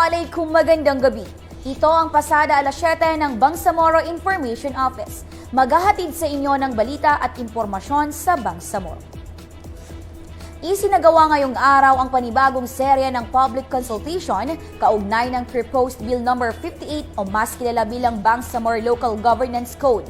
Assalamualaikum, magandang gabi. Ito ang pasada alas 7 ng Bangsamoro Information Office. Maghahatid sa inyo ng balita at impormasyon sa Bangsamoro. Isinagawa ngayong araw ang panibagong serya ng public consultation kaugnay ng proposed Bill No. 58 o mas kilala bilang Bangsamoro Local Governance Code.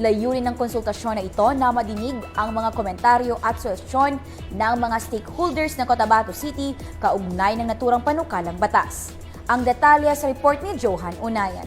Layunin ng konsultasyon na ito na madinig ang mga komentaryo at suwestyon ng mga stakeholders ng Cotabato City kaugnay ng naturang panukalang batas. Ang detalye sa report ni Johan Unayan.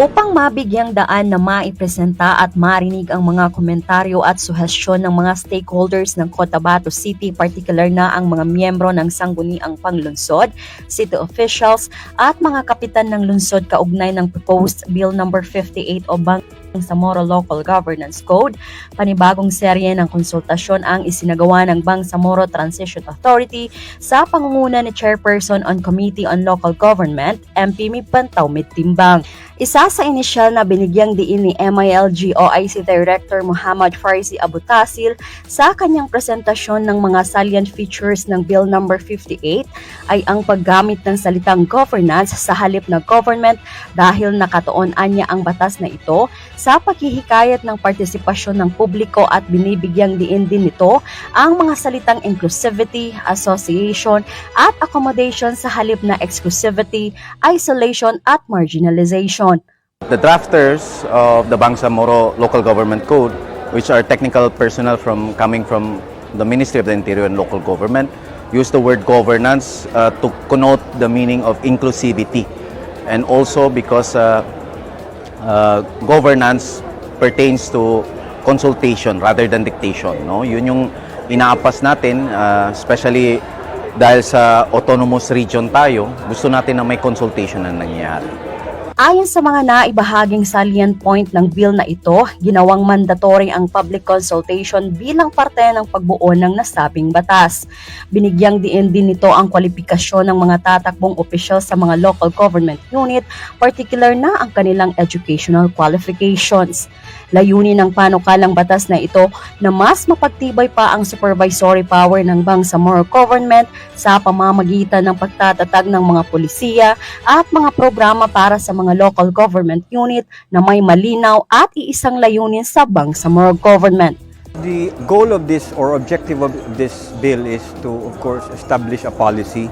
upang mabigyang daan na maipresenta at marinig ang mga komentaryo at suhestyon ng mga stakeholders ng Cotabato City, particular na ang mga miyembro ng sangguniang panglunsod, city officials at mga kapitan ng lungsod kaugnay ng proposed Bill No. 58 o Bang Samoro Local Governance Code. Panibagong serye ng konsultasyon ang isinagawa ng Bangsamoro Transition Authority sa pangunguna ni Chairperson on Committee on Local Government, MP Mipantaw Mitimbang. Isa sa inisyal na binigyang diin ni MILG OIC Director Muhammad Farsi Abutasil sa kanyang presentasyon ng mga salient features ng Bill No. 58 ay ang paggamit ng salitang governance sa halip na government dahil nakatuon niya ang batas na ito sa paghihikayat ng partisipasyon ng publiko at binibigyang diin din nito ang mga salitang inclusivity, association at accommodation sa halip na exclusivity, isolation at marginalization. The drafters of the Bangsamoro Local Government Code, which are technical personnel from coming from the Ministry of the Interior and Local Government, use the word governance uh, to connote the meaning of inclusivity, and also because uh, uh, governance pertains to consultation rather than dictation. No, yun yung inaapas natin, uh, especially dahil sa autonomous region tayo, gusto natin na may consultation na nangyayari. Ayon sa mga naibahaging salient point ng bill na ito, ginawang mandatory ang public consultation bilang parte ng pagbuo ng nasabing batas. Binigyang diin din nito ang kwalifikasyon ng mga tatakbong opisyal sa mga local government unit, particular na ang kanilang educational qualifications. Layunin ng panukalang batas na ito na mas mapagtibay pa ang supervisory power ng Bangsamoro government sa pamamagitan ng pagtatatag ng mga polisiya at mga programa para sa mga local government unit na may malinaw at iisang layunin sa Bangsamoro government. The goal of this or objective of this bill is to, of course, establish a policy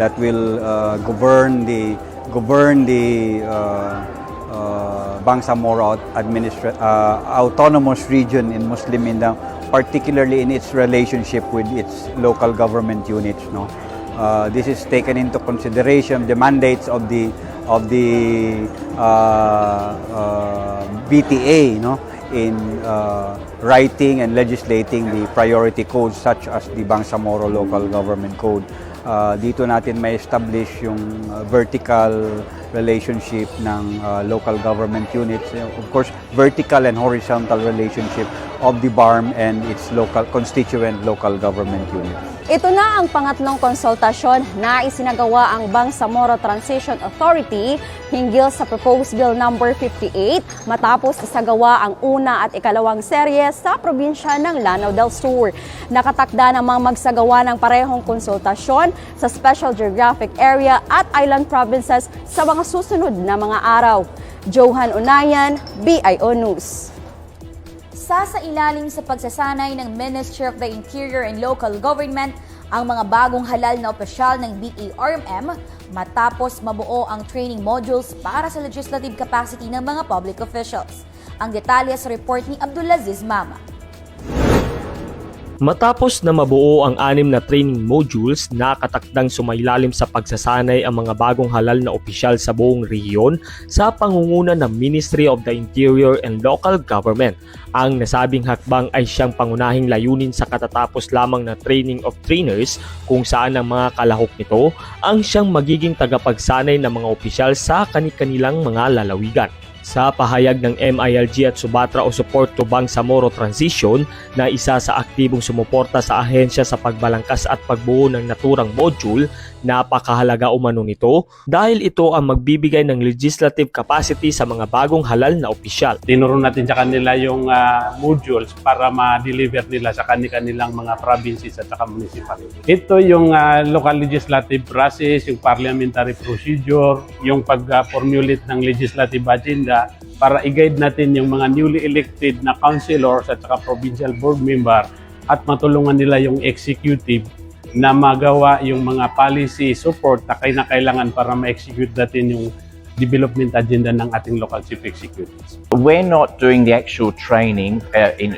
that will uh, govern the govern the uh, uh, Bangsamoro administra- uh, autonomous region in Muslim Mindanao, particularly in its relationship with its local government units. No, uh, this is taken into consideration the mandates of the of the uh, uh, BTA. No, in uh, writing and legislating the priority codes such as the Bangsamoro Local Government Code. Uh, dito natin may establish yung uh, vertical relationship ng uh, local government units. Of course, vertical and horizontal relationship of the BARM and its local constituent local government units. Ito na ang pangatlong konsultasyon na isinagawa ang Bangsamoro Transition Authority hinggil sa Proposed Bill No. 58 matapos isagawa ang una at ikalawang serye sa probinsya ng Lanao del Sur. Nakatakda namang magsagawa ng parehong konsultasyon sa Special Geographic Area at Island Provinces sa mga susunod na mga araw. Johan Unayan, BIO News. Sasa ilalim sa pagsasanay ng Ministry of the Interior and Local Government ang mga bagong halal na opisyal ng BARMM matapos mabuo ang training modules para sa legislative capacity ng mga public officials. Ang detalye sa report ni Abdulaziz Mama. Matapos na mabuo ang anim na training modules, nakatakdang sumailalim sa pagsasanay ang mga bagong halal na opisyal sa buong rehiyon sa pangunguna ng Ministry of the Interior and Local Government. Ang nasabing hakbang ay siyang pangunahing layunin sa katatapos lamang na training of trainers kung saan ang mga kalahok nito ang siyang magiging tagapagsanay ng mga opisyal sa kanilang mga lalawigan. Sa pahayag ng MILG at Subatra o Support to Bangsamoro Transition na isa sa aktibong sumuporta sa ahensya sa pagbalangkas at pagbuo ng naturang module, Napakahalaga umano nito dahil ito ang magbibigay ng legislative capacity sa mga bagong halal na opisyal. tinuro natin sa kanila yung ah, modules para ma-deliver nila sa kanilang mga provinces at saka municipality. Ito yung ah, local legislative process, yung parliamentary procedure, yung pag-formulate ng legislative agenda para i-guide natin yung mga newly elected na councilors at saka provincial board member at matulungan nila yung executive na magawa yung mga policy support na kailangan para ma-execute natin yung development agenda ng ating local chief executives. we're not doing the actual training uh, in,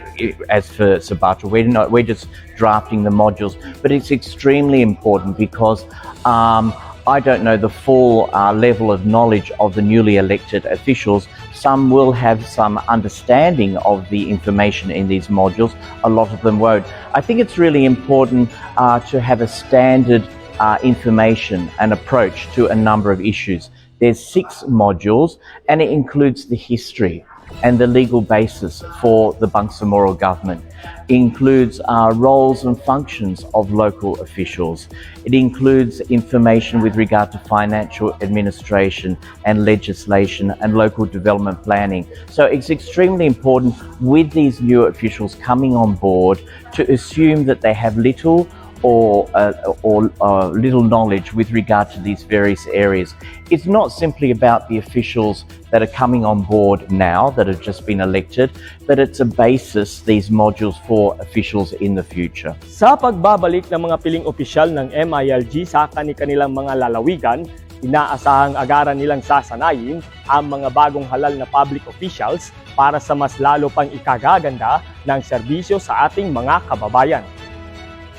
as for Sabata. We're not. We're just drafting the modules, but it's extremely important because um, I don't know the full uh, level of knowledge of the newly elected officials. Some will have some understanding of the information in these modules. A lot of them won't. I think it's really important uh, to have a standard uh, information and approach to a number of issues. There's six modules, and it includes the history and the legal basis for the Bangsamoro government. Includes uh, roles and functions of local officials. It includes information with regard to financial administration and legislation and local development planning. So it's extremely important with these new officials coming on board to assume that they have little or uh, or uh, little knowledge with regard to these various areas. It's not simply about the officials that are coming on board now that have just been elected, but it's a basis these modules for officials in the future. Sa pagbabalik ng mga piling opisyal ng MILG sa kanilang mga lalawigan, inaasahang agaran nilang sasanayin ang mga bagong halal na public officials para sa mas lalo pang ikagaganda ng serbisyo sa ating mga kababayan.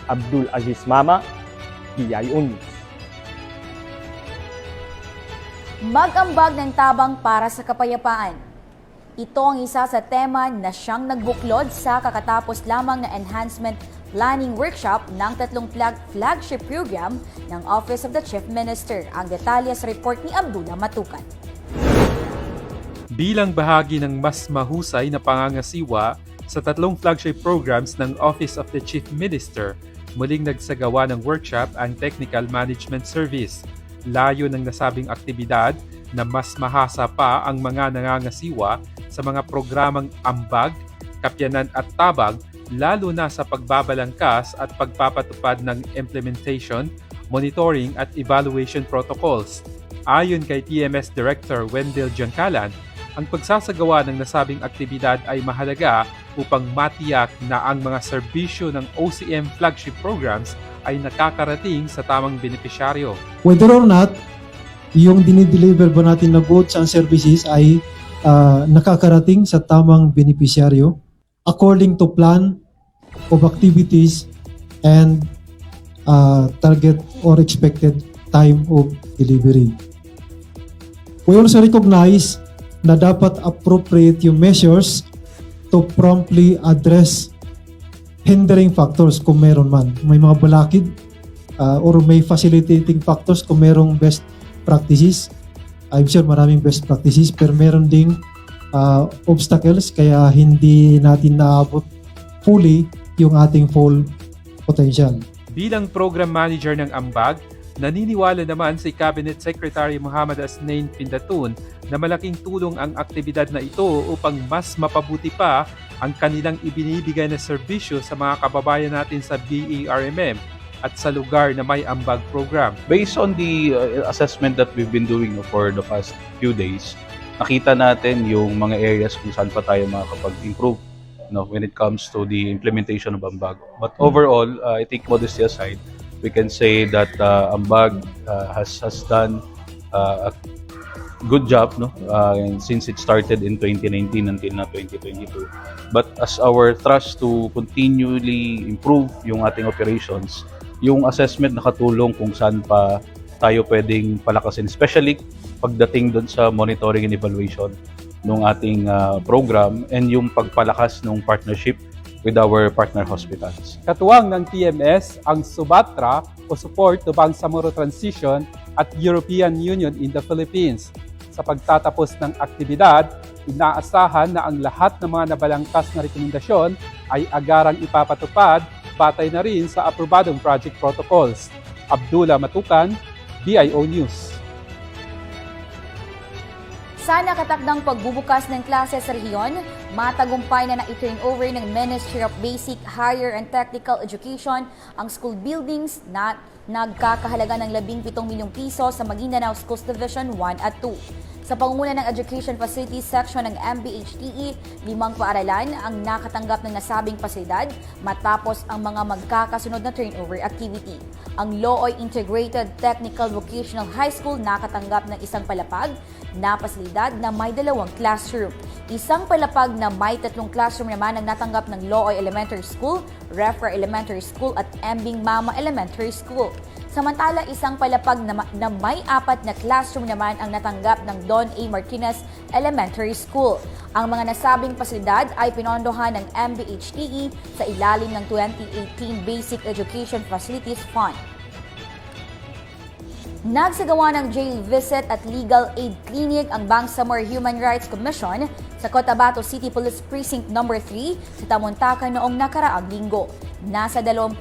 Abdul Aziz Mama, PIO News. Mag-ambag ng tabang para sa kapayapaan. Ito ang isa sa tema na siyang nagbuklod sa kakatapos lamang na enhancement planning workshop ng tatlong flag flagship program ng Office of the Chief Minister. Ang detalye sa report ni Abdullah Matukan. bilang bahagi ng mas mahusay na pangangasiwa sa tatlong flagship programs ng Office of the Chief Minister, muling nagsagawa ng workshop ang Technical Management Service. Layo ng nasabing aktibidad na mas mahasa pa ang mga nangangasiwa sa mga programang ambag, kapyanan at tabag lalo na sa pagbabalangkas at pagpapatupad ng implementation, monitoring at evaluation protocols. Ayon kay TMS Director Wendell Giancalan, ang pagsasagawa ng nasabing aktibidad ay mahalaga upang matiyak na ang mga serbisyo ng OCM flagship programs ay nakakarating sa tamang benepisyaryo. whether or not yung dinideliver ba natin na goods and services ay ah, nakakarating sa tamang beneficiaryo according to plan of activities and ah, target or expected time of delivery. We also recognize na dapat appropriate yung measures to promptly address hindering factors kung meron man. May mga balakid uh, or may facilitating factors kung merong best practices. I'm sure maraming best practices pero meron ding uh, obstacles kaya hindi natin naabot fully yung ating full potential. Bilang program manager ng Ambag, naniniwala naman si Cabinet Secretary Muhammad Asnain Pindatun na malaking tulong ang aktibidad na ito upang mas mapabuti pa ang kanilang ibinibigay na serbisyo sa mga kababayan natin sa BERMM at sa lugar na may Ambag program. based on the uh, assessment that we've been doing for the past few days, nakita natin yung mga areas kung saan pa tayo makakapag-improve no, when it comes to the implementation of Ambag. But overall, uh, I think modesty aside, we can say that uh, Ambag uh, has has done uh, a good job no? Uh, since it started in 2019 until na 2022 but as our thrust to continually improve yung ating operations yung assessment nakatulong kung saan pa tayo pwedeng palakasin especially pagdating doon sa monitoring and evaluation ng ating uh, program and yung pagpalakas ng partnership with our partner hospitals. Katuwang ng TMS ang Subatra o Support to Bangsamoro Transition at European Union in the Philippines. Sa pagtatapos ng aktibidad, inaasahan na ang lahat ng mga nabalangkas na rekomendasyon ay agarang ipapatupad batay na rin sa aprobadong project protocols. Abdullah Matukan, BIO News. Sa nakatakdang pagbubukas ng klase sa rehiyon, matagumpay na na-turn over ng Ministry of Basic, Higher and Technical Education ang school buildings na nagkakahalaga ng 17 milyong piso sa Maguindanao Schools Division 1 at 2. Sa pangunguna ng Education Facilities Section ng MBHTE, limang paaralan ang nakatanggap ng nasabing pasilidad matapos ang mga magkakasunod na turnover activity. Ang Looy Integrated Technical Vocational High School nakatanggap ng isang palapag na pasilidad na may dalawang classroom. Isang palapag na may tatlong classroom naman ang natanggap ng Looy Elementary School, Refra Elementary School at Embing Mama Elementary School. Samantala, isang palapag na, na may apat na classroom naman ang natanggap ng Don A. Martinez Elementary School. Ang mga nasabing pasilidad ay pinondohan ng MBHTE sa ilalim ng 2018 Basic Education Facilities Fund. Nagsagawa ng jail visit at legal aid clinic ang Bangsamoro Human Rights Commission sa Cotabato City Police Precinct No. 3 sa Tamuntakan noong nakaraang linggo. Nasa 26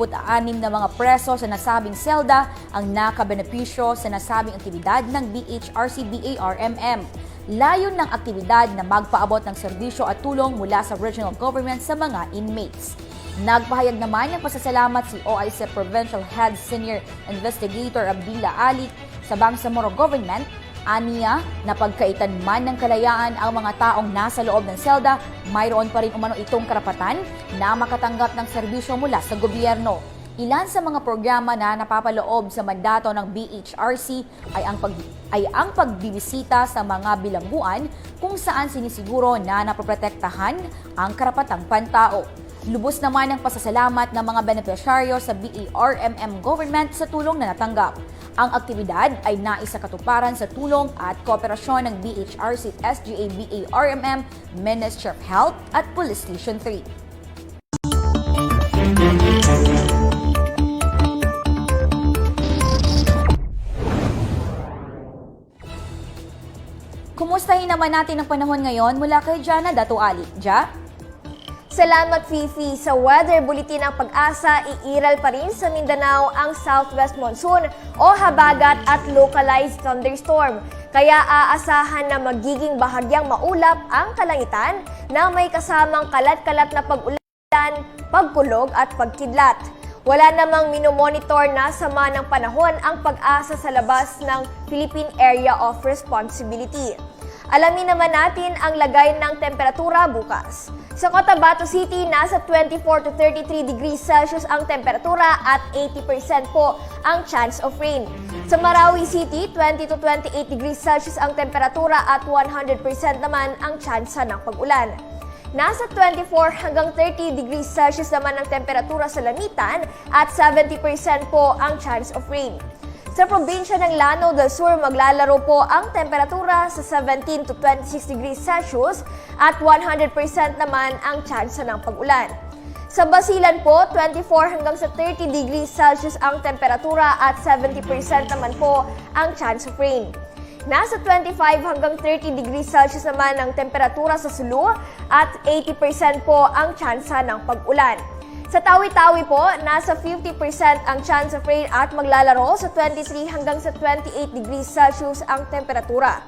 na mga preso sa nasabing selda ang nakabenepisyo sa nasabing aktibidad ng BHRC-BARMM. Layon ng aktibidad na magpaabot ng serbisyo at tulong mula sa regional government sa mga inmates. Nagpahayag naman ng pasasalamat si OIC Provincial Head Senior Investigator Abdila Ali sa Bangsamoro Government. Aniya na pagkaitan man ng kalayaan ang mga taong nasa loob ng selda, mayroon pa rin umano itong karapatan na makatanggap ng serbisyo mula sa gobyerno. Ilan sa mga programa na napapaloob sa mandato ng BHRC ay ang, pag, ay ang pagbibisita sa mga bilangguan kung saan sinisiguro na napoprotektahan ang karapatang pantao. Lubos naman ang pasasalamat ng mga benepisyaryo sa BARMM government sa tulong na natanggap. Ang aktibidad ay naisakatuparan sa tulong at kooperasyon ng BHRC SGA BARMM, Ministry of Health at Police Station 3. Kumustahin naman natin ang panahon ngayon mula kay Jana Dato Ali. Ja? Salamat Fifi. Sa weather bulletin ng pag-asa, iiral pa rin sa Mindanao ang southwest monsoon o habagat at localized thunderstorm. Kaya aasahan na magiging bahagyang maulap ang kalangitan na may kasamang kalat-kalat na pag-ulan, pagkulog at pagkidlat. Wala namang minomonitor na sama ng panahon ang pag-asa sa labas ng Philippine Area of Responsibility. Alamin naman natin ang lagay ng temperatura bukas. Sa Cotabato City, nasa 24 to 33 degrees Celsius ang temperatura at 80% po ang chance of rain. Sa Marawi City, 20 to 28 degrees Celsius ang temperatura at 100% naman ang chance ng pag-ulan. Nasa 24 hanggang 30 degrees Celsius naman ang temperatura sa Lamitan at 70% po ang chance of rain. Sa probinsya ng Lanao del Sur, maglalaro po ang temperatura sa 17 to 26 degrees Celsius at 100% naman ang tsansa ng pag-ulan. Sa Basilan po, 24 hanggang sa 30 degrees Celsius ang temperatura at 70% naman po ang chance of rain. Nasa 25 hanggang 30 degrees Celsius naman ang temperatura sa Sulu at 80% po ang tsansa ng pag-ulan. Sa Tawi-Tawi po, nasa 50% ang chance of rain at maglalaro sa 23 hanggang sa 28 degrees Celsius ang temperatura.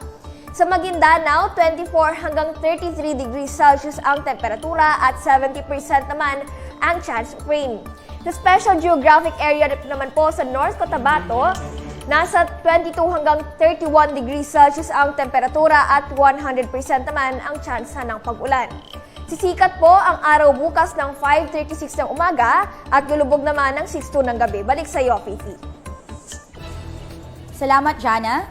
Sa Maguindanao, 24 hanggang 33 degrees Celsius ang temperatura at 70% naman ang chance of rain. Sa Special Geographic Area naman po sa North Cotabato, nasa 22 hanggang 31 degrees Celsius ang temperatura at 100% naman ang chance ng pag-ulan. Sisikat po ang araw bukas ng 5.36 ng umaga at lulubog naman ng 6.2 ng gabi. Balik sa iyo, Fifi. Salamat, Jana.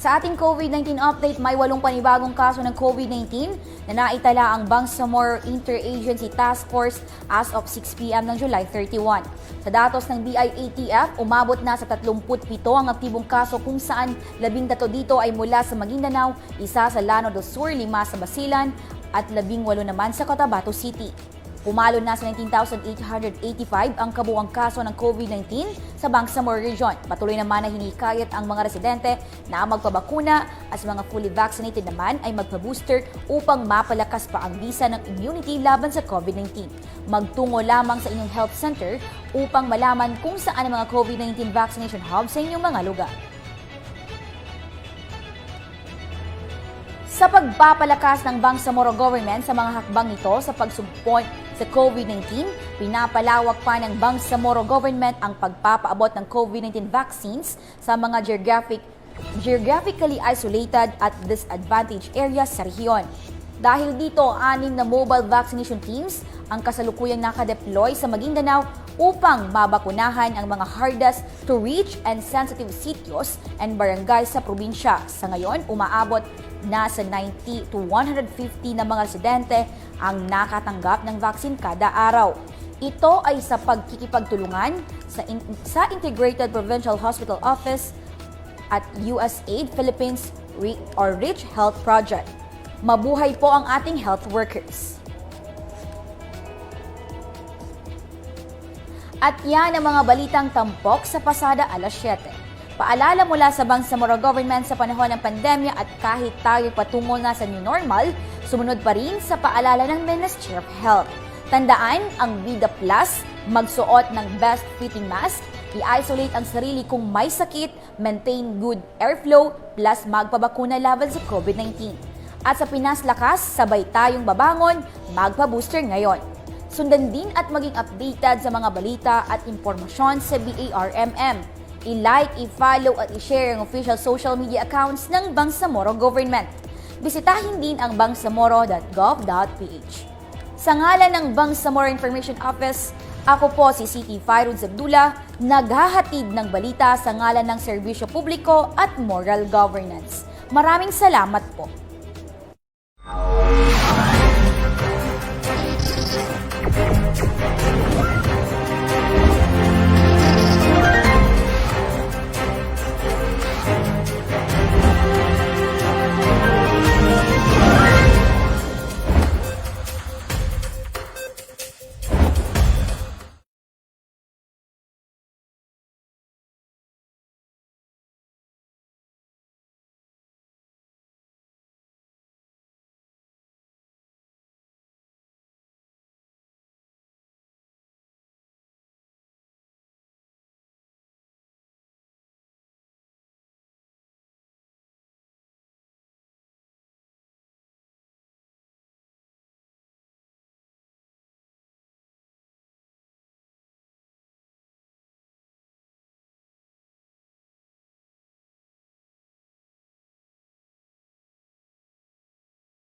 Sa ating COVID-19 update, may walong panibagong kaso ng COVID-19 na naitala ang Bangsamoro Interagency Task Force as of 6pm ng July 31. Sa datos ng BIATF, umabot na sa 37 ang aktibong kaso kung saan 13 dito ay mula sa Maguindanao, isa sa Lano del Sur, lima sa Basilan, at 18 naman sa Cotabato City. Pumalo na sa 19,885 ang kabuang kaso ng COVID-19 sa Bangsamoro Region. Patuloy naman na hinikayat ang mga residente na magpabakuna at sa mga fully vaccinated naman ay magpa-booster upang mapalakas pa ang bisa ng immunity laban sa COVID-19. Magtungo lamang sa inyong health center upang malaman kung saan ang mga COVID-19 vaccination hubs sa inyong mga lugar. Sa pagpapalakas ng Bangsamoro government sa mga hakbang nito sa pagsumpont sa COVID-19, pinapalawak pa ng Bangsamoro government ang pagpapaabot ng COVID-19 vaccines sa mga geographic geographically isolated at disadvantaged areas sa rehiyon. Dahil dito, anim na mobile vaccination teams ang kasalukuyang nakadeploy sa Maguindanao upang mabakunahan ang mga hardest to reach and sensitive sitios and barangay sa probinsya. Sa ngayon, umaabot na sa 90 to 150 na mga residente ang nakatanggap ng vaccine kada araw. Ito ay sa pagkikipagtulungan sa, in- sa Integrated Provincial Hospital Office at USAID Philippines Re- or Rich Health Project. Mabuhay po ang ating health workers. At yan ang mga balitang tampok sa pasada alas 7. Paalala mula sa Bangsamoro Government sa panahon ng pandemya at kahit tayo patungo na sa new normal, sumunod pa rin sa paalala ng Ministry of Health. Tandaan ang Vida Plus, magsuot ng best fitting mask, i-isolate ang sarili kung may sakit, maintain good airflow, plus magpabakuna laban sa COVID-19. At sa Pinas Lakas, sabay tayong babangon, magpa-booster ngayon. Sundan din at maging updated sa mga balita at impormasyon sa BARMM. I-like, i-follow at i-share ang official social media accounts ng Bangsamoro Government. Bisitahin din ang bangsamoro.gov.ph. Sa ngalan ng Bangsamoro Information Office, ako po si City Fairuz Abdullah, naghahatid ng balita sa ngalan ng serbisyo publiko at moral governance. Maraming salamat po.